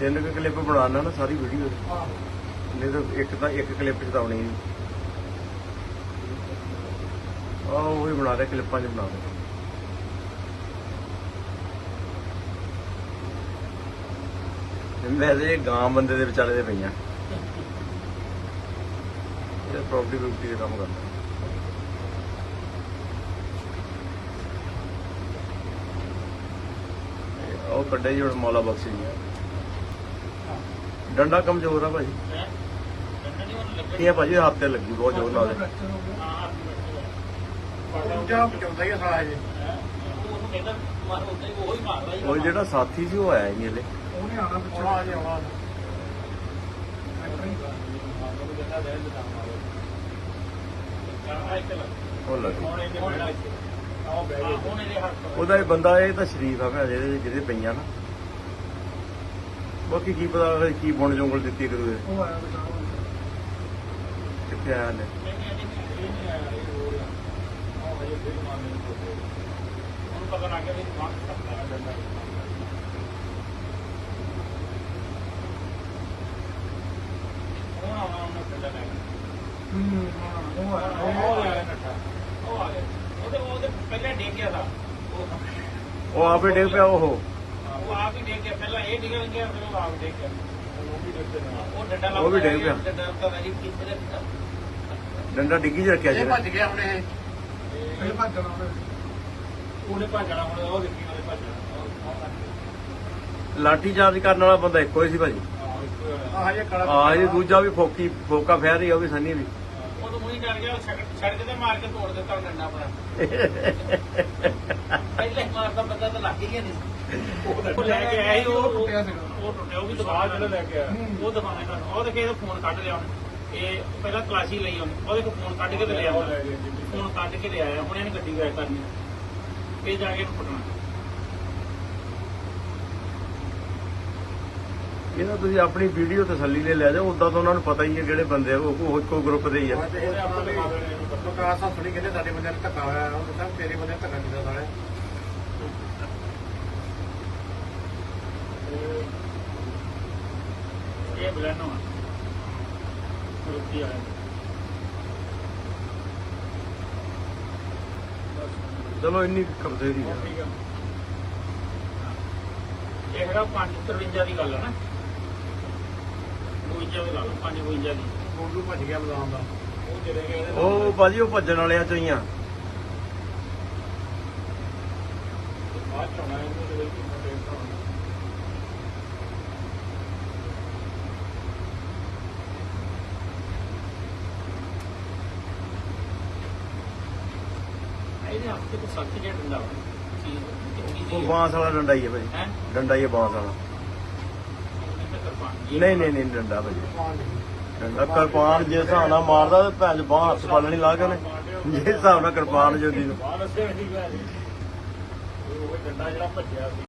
ਤਿੰਨ ਕੁ ਕਲਿੱਪ ਬਣਾਉਣਾ ਨਾ ਸਾਰੀ ਵੀਡੀਓ ਨਹੀਂ ਤਾਂ ਇੱਕ ਤਾਂ ਇੱਕ ਕਲਿੱਪ ਚ ਤਾਂ ਆਉਣੀ ਨਹੀਂ ਆਹ ਉਹੀ ਬਣਾ ਦੇ ਕਲਿੱਪਾਂ ਚ ਬਣਾ ਦੇ। ਵੈਸੇ ਇਹ ਗਾਂ ਬੰਦੇ ਦੇ ਵਿਚਾਲੇ ਦੇ ਪਈਆਂ। ਇਹ ਪ੍ਰੋਪਰਟੀ ਪ੍ਰੋਪਰਟੀ ਦਾ ਕੰਮ ਕਰਦਾ। ਇਹ ਉਹ ਕੱਢੇ ਜੀ ਮੌਲਾ ਬਖਸ਼ੀ ਜੀ। ਡੰਡਾ ਕਮਜ਼ੋਰ ਆ ਭਾਜੀ ਇਹ ਭਾਜੀ ਹੱਥ ਤੇ ਲੱਗੀ ਬਹੁਤ ਜ਼ੋਰ ਨਾਲ। ਦੂਜਾ ਬਚਾਉਂਦਾ ਹੀ ਆ ਸਾਲਾ ਇਹ। ਉਹ ਜਿਹੜਾ ਸਾਥੀ ਸੀ ਉਹ ਆਇਆ ਨਹੀਂ ਹਲੇ। ਉਹਨੇ ਆਣਾ ਪਿੱਛੋਂ। ਆ ਜੇ ਆਉਣਾ। ਉਹ ਲੱਗੀ ਉਹਦਾ ਇਹ ਬੰਦਾ ਇਹ ਤਾਂ ਸ਼ਰੀਫ ਆ ਭਾ ਜਿਹਦੇ ਜਿਹਦੇ ਪਈਆਂ ਨਾ। ਬਾਕੀ ਕੀ ਪਤਾ ਅਗਲੇ ਕੀ ਬੁਣ ਜੋਗਲ ਦਿੱਤੀ ਇੱਕ ਦੂਜੇ ਉਹ ਆਇਆ ਕਿੱਥੇ ਨੇ ਹੈ। ਉਹਨੇ ਹੂੰ ਉਹ ਉਹ ਉਹ ਉਹ ਆਪੇ ਡਿੱਗ ਪਿਆ ਉਹ। ਆਪ ਹੀ ਡੇਗ ਗਿਆ ਪਹਿਲਾਂ ਇਹ ਡਿੱਗ ਗਿਆ ਫਿਰ ਉਹ ਆਪ ਡੇਗ ਗਿਆ। ਉਹ ਵੀ ਡੇਗ ਗਿਆ ਉਹ ਡੰਡਾ ਉਹ ਵੀ ਡਿੱਗ ਪਿਆ। ਡੰਡਾ ਤਾਂ ਵੈਰੀ ਕਿੱਥੇ ਰੱਖਦਾ ਡੰਡਾ ਡਿੱਗੀ ਚ ਰੱਖਿਆ ਇਹ ਭੱਜ ਗਿਆ ਹੁਣ ਇਹ। ਇਹ ਭੱਜਣਾ ਉਹਨੇ ਉਹਨੇ ਭੱਜਣਾ ਹੁਣ ਉਹ ਦੇਖੀ ਉਹਨੇ ਭੱਜਣਾ ਲਾਠੀ ਚਾਰਜ ਕਰਨ ਵਾਲਾ ਬੰਦਾ ਇੱਕੋ ਹੀ ਸੀ ਭਾਜੀ। ਆਹ ਇੱਕੋ ਹੀ ਹੋਇਆ। ਆਹ ਇਹ ਦੂਜਾ ਵੀ ਫੋਕੀ ਫੋਕਾ ਫੈਰ ਹੀ ਆ ਉਹ ਵੀ ਸੰਨੀ ਵੀ। ਮੂੰਹ ਡਰ ਗਿਆ? ਉਹ ਛੱਡ ਛੱਡ ਕੇ ਤੇ ਮਾਰ ਕੇ ਤੋੜ ਦਿੱਤਾ ਉਹ ਡੰਡਾ ਆਪਣਾ। ਪਹਿਲੇ ਮਾਰਦਾ ਬੰਦਾ ਤਾਂ ਲੱਗ ਹੀ ਗਿਆ ਨਹੀਂ। ਉਹ ਲੈ ਕੇ ਆਇਆ ਸੀ, ਉਹ ਟੁੱਟਿਆ ਸੀਗਾ। ਉਹ ਟੁੱਟਿਆ ਉਹ ਵੀ ਦੁਕਾਨ ਜਿਹੜਾ ਲੈ ਕੇ ਆਇਆ। ਉਹ ਦੁਕਾਨੇ ਦਾ ਉਹ ਦੇਖੇ ਇਹਦਾ ਫੋਨ ਕੱਢ ਲਿਆ ਉਹਨੇ। ਇਹ ਪਹਿਲਾਂ ਤਲਾਸ਼ੀ ਲਈ ਉਹਨੇ। ਉਹਦੇ ਕੋਲ ਫੋਨ ਕੱਢ ਕੇ ਤੇ ਲਿਆ ਫੋਨ ਕੱਢ ਕੇ ਲਿਆ ਹੁਣ ਇਹਨੇ ਗੱਡੀ ਗਾਇ ਕਰਨੀ ਇਹ ਜਾ ਕੇ ਇਹਨੂੰ ਫੜਨਾ ਇਹਨਾਂ ਤੁਸੀਂ ਆਪਣੀ ਵੀਡੀਓ ਤਸੱਲੀ ਲੈ ਲੈ ਜਾਓ ਉਦਾਂ ਤਾਂ ਉਹਨਾਂ ਨੂੰ ਪਤਾ ਹੀ ਹੈ ਜਿਹੜੇ ਬੰਦੇ ਆ ਉਹ ਉਹ ਇੱਕੋ ਗਰੁੱਪ ਦੇ ਹੀ ਆ। ਕਹਿੰਦੇ ਸਾਡੇ ਬੰਦੇ ਨੇ ਧੱਕਾ ਹੋਇਆ ਉਹ ਕਹਿੰਦਾ ਤੇਰੇ ਬੰਦੇ ਨੇ ਧੱਕਾ ਕੀਤਾ ਸਾਲੇ ਇਹ ਬਲੈਨੋ ਆ ਰੁਕੀ ਆਇਆ ਚਲੋ ਇੰਨੀ ਕਬਜ਼ੇ ਦੀ ਆ। ਇਹ ਹੈਗਾ 553 ਦੀ ਗੱਲ ਹੈ ਨਾ। 52 ਦੀ ਗੱਲ 552 ਦੀ। ਗੋਲੂ ਭੱਜ ਗਿਆ ਬਦਾਮ ਦਾ। ਉਹ ਚਲੇ ਗਏ ਇਹਦੇ ਨਾਲ। ਉਹ ਭਾਜੀ ਉਹ ਭੱਜਣ ਵਾਲਿਆਂ ਚੋਂ ਹੀ ਆ ਬਾਅਦ ਚ ਆਉਣਾ ਇਹਨੂੰ ਜਿਹੜੇ ਕਿ ਮੋਟੇ ਹੋਣ ਇਹਦੇ ਹੱਥ ਤੇ ਕੋਈ ਸੱਚ ਜਿਹਾ ਡੰਡਾ ਵਾ? ਚੀਜ਼ ਕਿੰਨੀ ਉਹ ਜੀ ਬਾਂਸ ਵਾਲਾ ਡੰਡਾ ਹੀ ਹੈ ਭਾਜੀ। ਹੈ? ਡੰਡਾ ਹੀ ਹੈ ਬਾਂਸ ਵਾਲਾ। ਨਹੀਂ ਨਹੀਂ ਨਹੀਂ, ਡੰਡਾ ਭਾਜੀ ਡੰਡਾ ਕਿਰਪਾਨ ਜੇ ਹਿਸਾਬ ਨਾਲ ਮਾਰਦਾ ਤੇ ਭੈਣ ਚ ਬਾਂਹ ਹੱਥ ਪੱਲ ਨਹੀਂ ਲਾ ਜੇ ਹਿਸਾਬ ਨਾਲ ਕਿਰਪਾਨ ਜੋਦੀ ਨੂੰ। ਬਾਹਰ ਅਸੇ ਨਹੀਂ ਗਿਆ ਉਹ ਡੰਡਾ ਜਿਹੜਾ ਭੱਜਿਆ ਸੀ।